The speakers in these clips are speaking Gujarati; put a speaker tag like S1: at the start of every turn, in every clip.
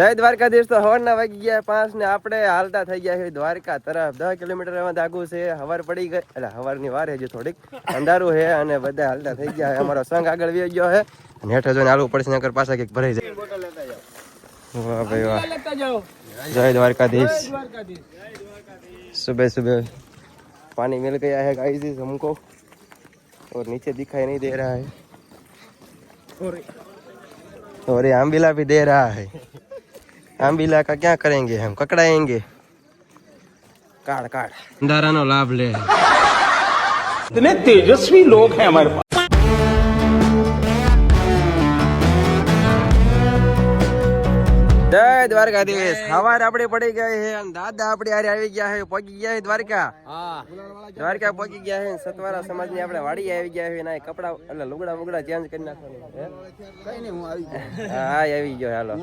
S1: જય દ્વારકાધીશ તો હવારના વાગી ગયા પાંચ ને આપણે હાલતા થઈ ગયા છે દ્વારકા તરફ દસ કિલોમીટર એમાં દાગું છે હવાર પડી ગઈ એટલે હવારની વાર હજી થોડીક અંધારું છે અને બધા હાલતા થઈ ગયા છે અમારો સંઘ આગળ વહી ગયો છે અને હેઠે જોઈને હાલવું પડશે નકર પાછા કંઈક ભરાઈ જાય વાહ ભાઈ વાહ જય દ્વારકાધીશ सुबह सुबह पानी मिल गया है गाइस इस हमको और नीचे दिखाई नहीं दे रहा है और ये आम्बिला भी दे रहा है आम्बिला का क्या करेंगे हम ककड़ाएंगे काट काट अंधारा नो लाभ ले
S2: इतने तेजस्वी लोग हैं हमारे पास
S1: જય દ્વારકાધીશ. સવાર આપડે પડી ગયા છે અને દાદા આપડે આરે આવી ગયા છે. પગી ગયા છે દ્વારકા. દ્વારકા પગી ગયા છે સતવારા સમાજની આપણે વાડી આવી ગયા છે ના કપડા એટલે લુગડા વુગડા ચેન્જ કરી નાખવાનું હે? હા આવી ગયો હાલો.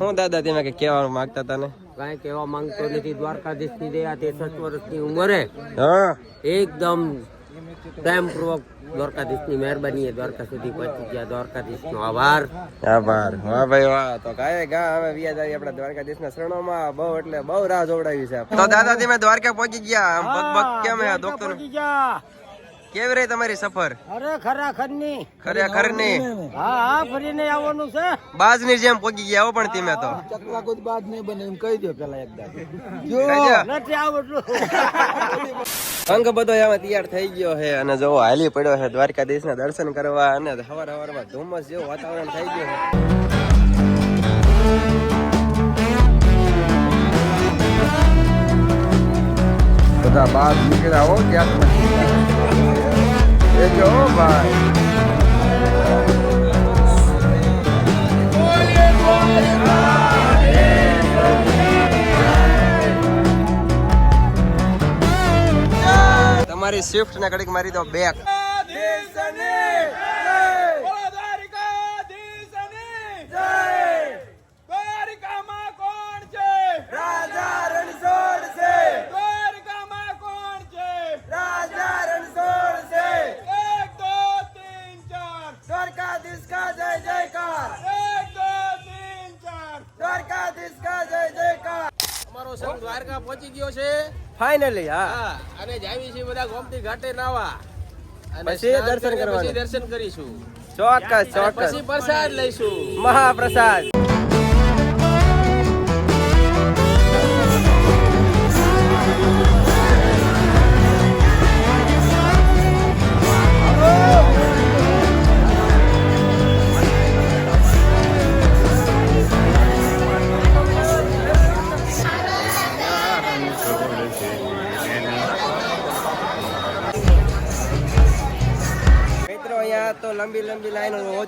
S1: હું દાદા તમે કે કેવા માંગતા હતા ને?
S3: કાંઈ કહેવા માંગતો નથી. દ્વારકાધીશની દયા વર્ષ વર્ષની ઉંમરે
S1: હા.
S3: એકદમ પ્રેમપૂર્વક દ્વારકાધીશ ની મહેરબાની દ્વારકા સુધી પહોંચી ગયા. દ્વારકા નો આભાર.
S1: આભાર. વાહ ભાઈ વાહ. તો કાય ગા હવે વ્યાજ આવી આપણા દ્વારકાધીશ ના શરણોમાં બહુ એટલે બહુ રાહ જોવડાવી છે તો દાદાજી મેં દ્વારકા પહોંચી ગયા. આમ પગ પગ કેમ હે ડોક્ટર કેવી રહી તમારી સફર?
S3: અરે
S1: ખરાખરની ખરેખરની
S3: હા હા ફરીને આવવાનું છે.
S1: બાજની જેમ પોગી ગયા પણ તમે તો. કહી કહેજો.
S3: નથી આવડતું.
S1: અંગ બધો એમાં તૈયાર થઈ ગયો છે અને જો હાલી પડ્યો છે દ્વારકાધીશ ના દર્શન કરવા અને હવાર હવારમાં ધુમ્મસ જેવું વાતાવરણ થઈ ગયું છે. બધા બાદ નીકળ્યા હો ત્યાં જો ભાઈ. તમારી સ્વિફ્ટ ને ઘડીક મારી દો બેક
S3: દ્વારકા પહોંચી ગયો છે.
S1: ફાઇનલી હા.
S3: જાવી બધા ગોમતી ઘાટે નાવા. અને
S1: પછી દર્શન કરવાનું.
S3: દર્શન કરીશું.
S1: ચોક્કસ ચોક્કસ
S3: પછી પ્રસાદ લઈશું.
S1: મહાપ્રસાદ.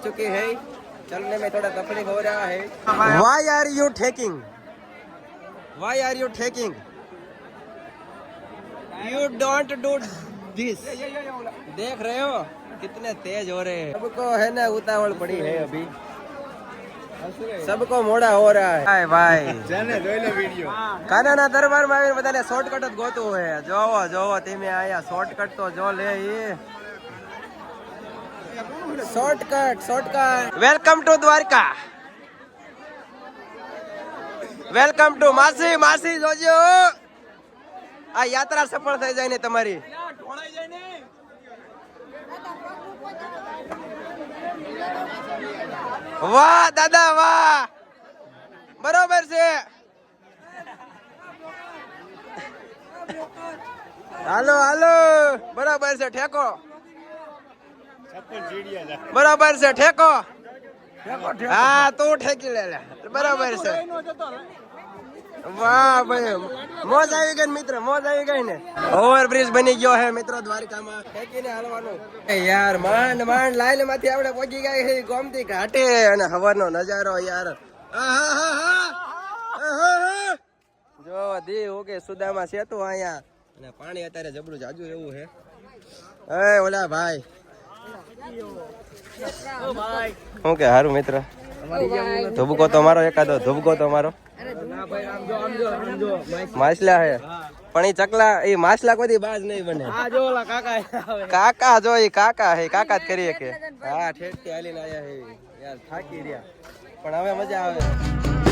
S1: चुकी है चलने में थोड़ा तकलीफ हो रहा है why are you thinking why are you thinking you don't do this देख रहे हो कितने तेज हो रहे हैं सबको है ना उतावल पड़ी है अभी सबको મોડા હો રહા है ભાઈ ભાઈ કાનાના દરબારમાં આવીને બધાને શોર્ટકટ જ ગોતવું હોય જોવો જોવો તમે આયા શોર્ટકટ તો જો લે ઈ shortcut shortcut welcome to Dwarka welcome to માસી માસી જોજો. આ યાત્રા સફળ થઈ જાય ને તમારી. વાહ, દાદા, વાહ. બરોબર છે. હાલો હાલો. બરાબર છે, ઠેકો. બરાબર છે ઠેકો. હા તું ઠેકી લે લે. બરાબર છે. વાહ ભાઈ મોજ આવી ગઈ મિત્ર મોજ આવી ગઈ ને. ઓવરબ્રિજ બની ગયો હે મિત્રો દ્વારકામાં. ઠેકીને હાલવાનું. યાર માંડ માંડ લાઈનમાંથી આપણે પહોંચી ગયા છે ગોમતી ઘાટે. અને હવાનો નજારો યાર. જો દી ઓકે સુદામા સેતુ અહીંયા. અને પાણી અત્યારે જબરું જાજુ એવું છે એ ઓલા ભાઈ. શું કે હારું મિત્ર. ધુબકો તો મારો એકાદો ધુબકો તો મારો. માછલા હે. પણ એ ચકલા એ માછલા કોઈ બાજ નહીં બને. કાકા જો એ કાકા હે કાકા જ કરીએ કે. હા ઠેઠથી હાલીને આયા હે. યાર થાકી રહ્યા. પણ હવે મજા આવે.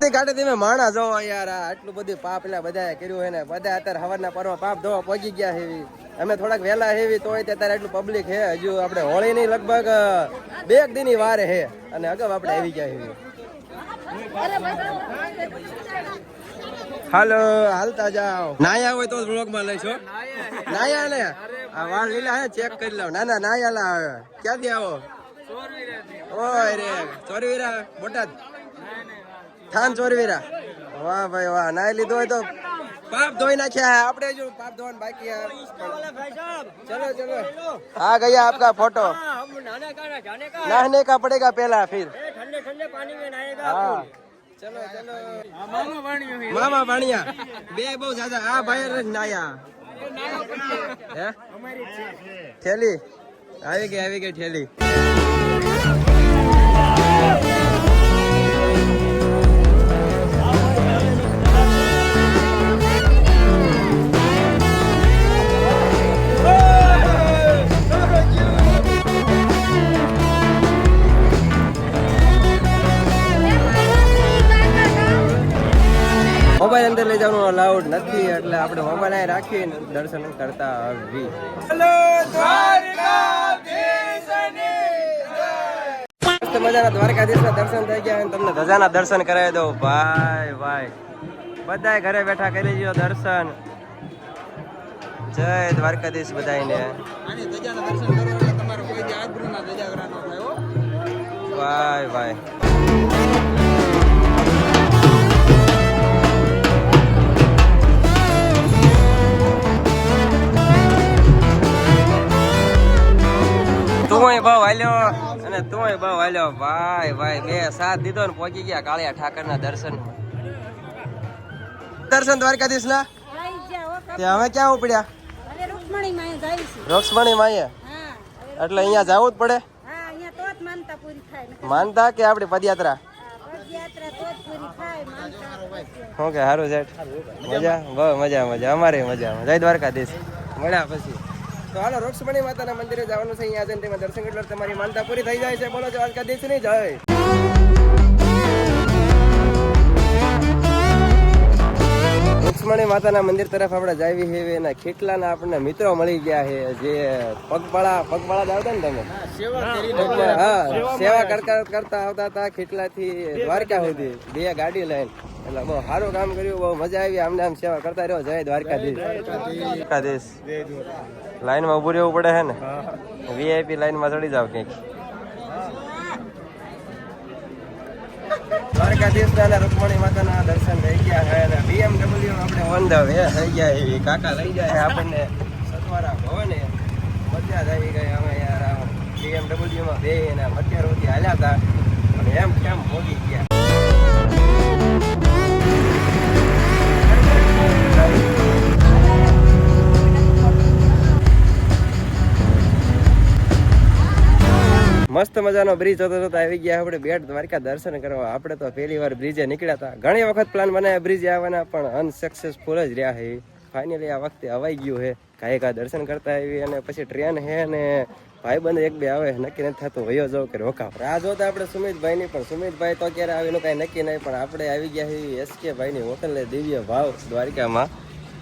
S1: કાઢે તમે માણા જોવો યાર આટલું બધું પાપ એટલે બધા કર્યું હે ને બધા અત્યારે હવારના પર્વ પાપ ધોવા પહોંચી ગયા હેવી અમે થોડાક વહેલા હેવી તોય અત્યારે એટલું પબ્લિક હે હજુ આપણે હોળીની લગભગ બે એક દીની વાર હે અને અગાઉ આપણે આવી ગયા હેવી હાલો હાલતા જાઓ. નાયા હોય તો બ્લોગમાં લઈશો. નાયા ને? આ વાળ લીલા હે ચેક કરી લઉં ના ના નાયા લા આવે. ક્યાંથી આવો? ઓય રે ચોરવીરા બોટાદ? થાન ચોરવીરા વાહ ભાઈ વાહ, નાઈ લીધો હોય તો પાપ ધોઈ નાખ્યા આપણે જો પાપ ધોવાનું બાકી ચલો ચલો. હા, ગયા આપકા ફોટો નાહને કા પડેગા પહેલા ફિર. ઠંડે ઠંડે પાણી મે નાયેગા હા ચલો ચલો મામા થેલી આવી ગઈ આવી ગઈ થેલી અલાઉડ નથી એટલે આપણે મોબાઈલ અહીં રાખીને દર્શન કરતા આવી મજાના દ્વારકાધીશના દર્શન થઈ ગયા અને તમને ધજાના દર્શન કરાવી દઉં. ભાઈ ભાઈ. બધા ઘરે બેઠા કરી લ્યો દર્શન. જય દ્વારકાધીશ બધાયને. અને તોય બહુ હાલ્યો. ભાઈ ભાઈ બે સાથ દીધો ને પહોંચી ગયા કાળિયા ઠાકર ના દર્શન. દર્શન દ્વારકાધીશ ના હવે ક્યાં ઉપડ્યા? રોક્ષમણી માએ એટલે અહીંયા જવું જ પડે?
S4: માનતા
S1: કે આપણી પદયાત્રા? શું કે સારું સેઠ મજા? બહુ મજા મજા. અમારે મજા. જય દ્વારકાધીશ. મળ્યા પછી. તો હાલો રોક્ષમણી માતાના મંદિરે જવાનું છે અહીંયા આજે તેમાં દર્શન એટલે તમારી માનતા પૂરી થઈ જાય છે. બોલો દ્વારકાધીશ નહીં જય. લક્ષ્મણી માતાના મંદિર તરફ આપણે જાવી છે એના ખેટલાના આપણને મિત્રો મળી ગયા છે જે પગપાળા પગપાળા આવતા ને તમે? હા સેવા કરતા કરતા આવતા હતા ખેટલાથી દ્વારકા સુધી. બે ગાડી લઈને. એટલે બહુ સારું કામ કર્યું બહુ મજા આવી. આમને આમ સેવા કરતા રહ્યો. જય દ્વારકાધીશ. દ્વારકાધીશ. લાઈનમાં ઉભું રહેવું પડે હે ને? વીઆઈપી લાઈનમાં ચડી જાવ કંઈક દ્વારકાધીશ અને રૂકમણી માતાના દર્શન થઈ ગયા છે અને BMW આપણે ઓન ધ વે થઈ ગયા એવી કાકા લઈ જાય આપણને સતવારા ભવને. મજા જ આવી ગઈ અમે યાર BMW બે અને અત્યાર સુધી હાલ્યા હતા. અને એમ કેમ ભોગી ગયા. મસ્ત મજાનો બ્રિજ જોતા જોતા આવી ગયા આપણે બેટ દ્વારકા દર્શન કરવા. આપણે તો પહેલી વાર બ્રિજે નીકળ્યા હતા. ઘણી વખત પ્લાન બનાવ્યા બ્રિજે આવવાના, પણ અનસક્સેસફુલ જ રહ્યા છે ફાઇનલી આ વખતે અવાઈ ગયું છે કાંઈ કાંઈ દર્શન કરતા આવી અને પછી ટ્રેન છે ને ભાઈબંધ એક બે આવે, નક્કી નથી થતું. વયો જવું કે રોકાવ. રાહ જોતા આપણે સુમિતભાઈ ની પણ સુમિતભાઈ તો ક્યારે આવીનું કાંઈ નક્કી નહીં, પણ આપણે આવી ગયા છીએ એસકે ભાઈની હોટલે દિવ્ય ભાવ દ્વારકામાં.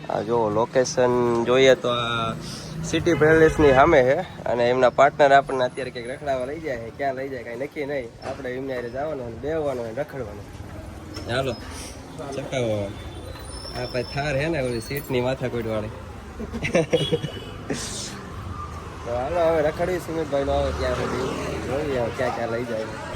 S1: આ જો લોકેશન જોઈએ તો આ સિટી પેલેસની સામે છે અને એમના પાર્ટનર આપણને અત્યારે કંઈક રખડાવા લઈ જાય ક્યાં લઈ જાય, કાંઈ નક્કી નહીં. આપણે એમને અરે જવાનું અને બેહવાનું અને રખડવાનું. ચાલો ચકાવો આ પછી થાર હે ને, ઓલી સીટની માથાકૂટ વાળી તો હાલો, હવે રખડવી સુમિતભાઈ નો આવે ત્યાં સુધી. જોઈએ ક્યાં ક્યાં લઈ જાય.